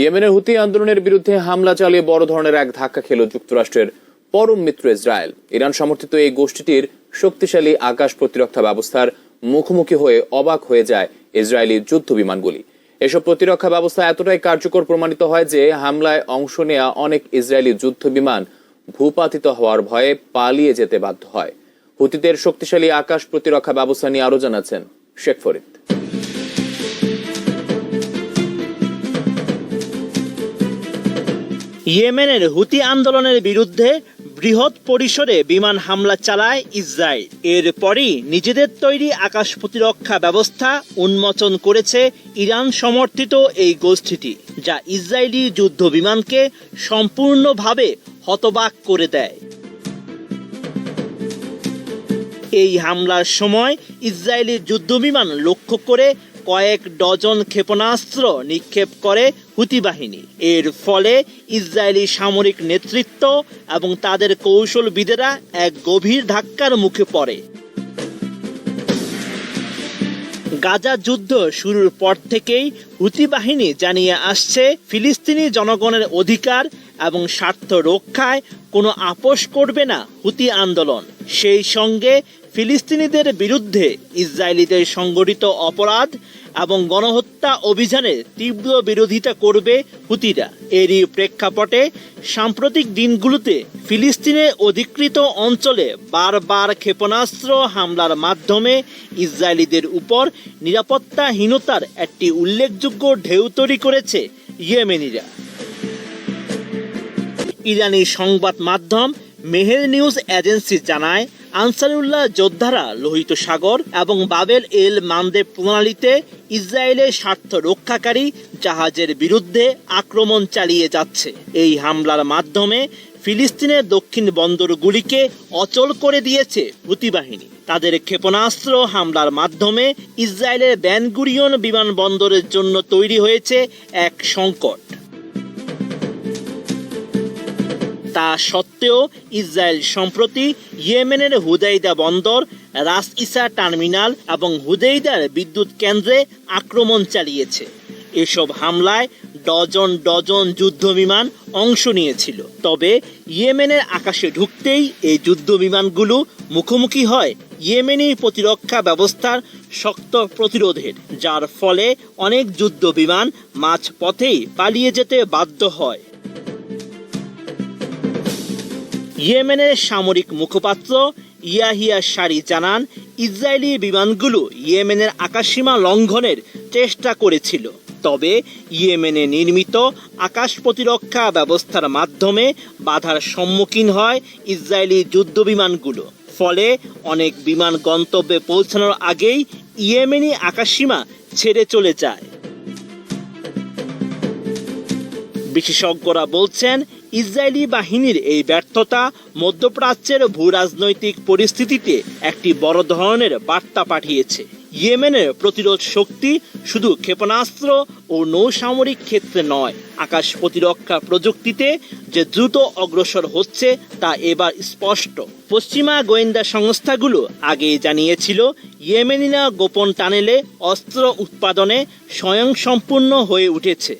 ইয়েমেনের হুতি আন্দোলনের বিরুদ্ধে হামলা চালিয়ে বড় ধরনের এক ধাক্কা খেল যুক্তরাষ্ট্রের পরম মিত্র ইসরায়েল। ইরান সমর্থিত এই গোষ্ঠীটির শক্তিশালী আকাশ প্রতিরক্ষা ব্যবস্থার মুখোমুখি হয়ে অবাক হয়ে যায় ইসরায়েলি যুদ্ধ বিমানগুলি। এসব প্রতিরক্ষা ব্যবস্থা এতটাই কার্যকর প্রমাণিত হয় যে হামলায় অংশ নেয়া অনেক ইসরায়েলি যুদ্ধ বিমান ভূপাতিত হওয়ার ভয়ে পালিয়ে যেতে বাধ্য হয়। হুতিদের শক্তিশালী আকাশ প্রতিরক্ষা ব্যবস্থা নিয়ে আরও জানাচ্ছেন শেখ ফরিদ। ইয়েমেনের হুতি আন্দোলনের বিরুদ্ধে বৃহৎ পরিসরে বিমান হামলা চালায় ইসরায়েল। এরপরই নিজেদের তৈরি আকাশ প্রতিরক্ষা ব্যবস্থা উন্মোচন করেছে ইরান সমর্থিত এই গোষ্ঠীটি, যা ইসরায়েলি যুদ্ধ বিমানকে সম্পূর্ণভাবে হতবাক করে দেয়। এই হামলার সময় ইসরায়েলি যুদ্ধবিমান লক্ষ্য করে কয়েক ডজন ক্ষেপণাস্ত্র নিক্ষেপ করে হুতি বাহিনী। এর ফলে ইসরায়েলি সামরিক নেতৃত্ব এবং তাদের কৌশলবিদেরা এক গভীর ধাক্কার মুখে পড়ে। গাজা যুদ্ধ শুরুর পর থেকেই হুতি বাহিনী জানিয়ে আসছে, ফিলিস্তিনি জনগণের অধিকার এবং স্বার্থ রক্ষায় কোনো আপোষ করবে না হুতি আন্দোলন। সেই সঙ্গে ফিলিস্তিনিদের বিরুদ্ধে ইসরায়েলিদের সংগঠিত অপরাধ এবং গণহত্যা অভিযানের তীব্র বিরোধিতা করবে হুতিরা। এরই প্রেক্ষাপটে সাম্প্রতিক দিনগুলোতে ফিলিস্তিনের অধিকৃত অঞ্চলে বারবার ক্ষেপণাস্ত্র হামলার মাধ্যমে ইসরায়েলিদের উপর নিরাপত্তাহীনতার একটি উল্লেখযোগ্য ঢেউ তৈরি করেছে ইয়েমেনিরা। ইরানি সংবাদ মাধ্যম মেহের নিউজ এজেন্সি জানায় আনসারুল্লাহ যোদ্ধারা লোহিত সাগর এবং বাবেল এল মানদেব প্রণালীতে ইসরায়েলের স্বার্থ রক্ষাকারী জাহাজের বিরুদ্ধে আক্রমণ চালিয়ে যাচ্ছে। এই হামলার মাধ্যমে ফিলিস্তিনের দক্ষিণ বন্দরগুলিকে অচল করে দিয়েছে হুতি বাহিনী তাদের ক্ষেপণাস্ত্র হামলার মাধ্যমে ইসরায়েলের ব্যানগুরিয়ন বিমানবন্দরের জন্য তৈরি হয়েছে এক সংকট। তা সত্ত্বেও ইসরায়েল সম্প্রতি ইয়েমেনের হুদাইদা বন্দর, রাস ইসা টার্মিনাল এবং হুদাইদার বিদ্যুৎ কেন্দ্রে আক্রমণ চালিয়েছে। এসব হামলায় ডজন ডজন যুদ্ধ বিমান অংশ নিয়েছিল। তবে ইয়েমেনের আকাশে ঢুকতেই এই যুদ্ধ বিমানগুলো মুখোমুখি হয় ইয়েমেনি প্রতিরক্ষা ব্যবস্থার শক্ত প্রতিরোধের, যার ফলে অনেক যুদ্ধ বিমান মাঝপথেই পালিয়ে যেতে বাধ্য হয়। ইয়েমেনের সামরিক মুখপাত্র ইয়াহিয়া সারি জানান, ইসরায়েলি বিমানগুলো ইয়েমেনের আকাশসীমা লঙ্ঘনের চেষ্টা করেছিল। তবে ইয়েমেনে নির্মিত আকাশ প্রতিরক্ষা ব্যবস্থার মাধ্যমে বাধার সম্মুখীন হয় ইসরায়েলি যুদ্ধ বিমানগুলো। ফলে অনেক বিমান গন্তব্যে পৌঁছানোর আগেই ইয়েমেনি আকাশসীমা ছেড়ে চলে যায়। বিশেষজ্ঞরা বলছেন ইসরায়েলি বাহিনীর এই ব্যর্থতা মধ্যপ্রাচ্যের ভূ রাজনৈতিক পরিস্থিতিতে একটি বড় ধরনের বার্তা পাঠিয়েছে। ইয়েমেনের প্রতিরোধ শক্তি শুধু ক্ষেপণাস্ত্র ও নৌসামরিক ক্ষেত্রে নয়, আকাশ প্রতিরক্ষা প্রযুক্তিতে যে দ্রুত অগ্রসর হচ্ছে তা এবার স্পষ্ট। পশ্চিমা গোয়েন্দা সংস্থাগুলো আগেই জানিয়েছিল ইয়েমেনিনা গোপন টানেলে অস্ত্র উৎপাদনে স্বয়ংসম্পূর্ণ হয়ে উঠেছে।